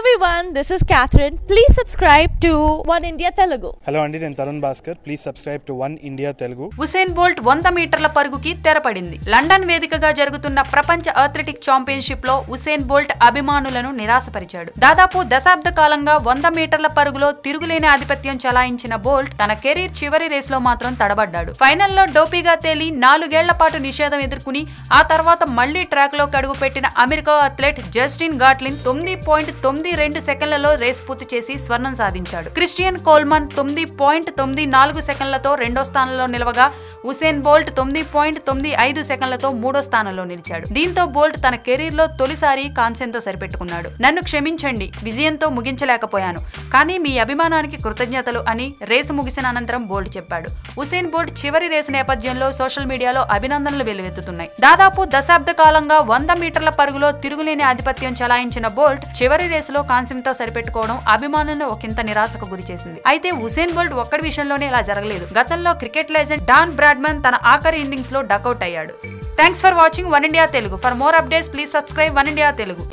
everyone, this is Catherine. Please subscribe to One India Telugu. Hello అండి నేను Tarun Bhaskar please subscribe to One India Telugu Usain Bolt వంద మీటర్ల పరుగుకి తెరపడింది. London వేదికగా జరుగుతున్న ప్రపంచ athletic ఛాంపియన్షిప్లో Usain bolt అభిమానులను నిరాశపరిచాడు. దాదాపు దశాబ్ద కాలంగా వంద మీటర్ల పరుగులో తిరుగులేని ఆధిపత్యం చలాయించిన బోల్ట్ తన కెరీర్ చివరి రేస్లో మాత్రం తడబడ్డాడు. ఫైనల్లో డోపీగా తేలి నాలుగేళ్ళ పాటు నిషేధం ఎదుర్కొని ఆ తర్వాత మళ్ళీ ట్రాక్లోకి అడుగుపెట్టిన అమెరికా అథ్లెట్ జస్టిన్ గాట్లిన్ తొమ్మిది పాయింట్ తొమ్మిది రెండు సెకండ్లలో రేస్ పూర్తి చేసి స్వర్ణం సాధించాడు. క్రిస్టియన్ కోల్మన్ తొమ్మిది పాయింట్ తొమ్మిది నాలుగు సెకండ్లతో రెండో స్థానంలో నిలవగా ఉసేన్ బోల్ట్ తొమ్మిది పాయింట్ తొమ్మిది ఐదు సెకండ్లతో మూడో స్థానంలో నిలిచాడు. దీంతో బోల్ట్ తన కెరీర్లో తొలిసారి కాంస్యంతో సరిపెట్టుకున్నాడు. నన్ను క్షమించండి విజయంతో ముగించలేకపోయాను. కానీ మీ అభిమానానికి కృతజ్ఞతలు అని రేసు ముగిసిన అనంతరం బోల్ట్ చెప్పాడు. హుసేన్ బోల్ట్ చివరి రేసు నేపథ్యంలో సోషల్ మీడియాలో అభినందనలు వెల్లువెత్తుతున్నాయి. దాదాపు దశాబ్ద కాలంగా వంద మీటర్ల పరుగులో తిరుగులేని ఆధిపత్యం చలాయించిన బోల్ట్ చివరి రేసులో కాంస్యంతో సరిపెట్టుకోవడం అభిమానులను ఒకంత నిరాశకు గురి చేసింది. అయితే హుసేన్ బోల్ట్ ఒక్కడి విషయంలోనే ఇలా జరగలేదు. గతంలో క్రికెట్ లెజెండ్ డాన్ బ్రాడ్మన్ తన ఆఖరి ఇన్నింగ్స్లో డకౌట్ అయ్యాడు. Thanks for watching One India Telugu. For more updates please subscribe One India Telugu.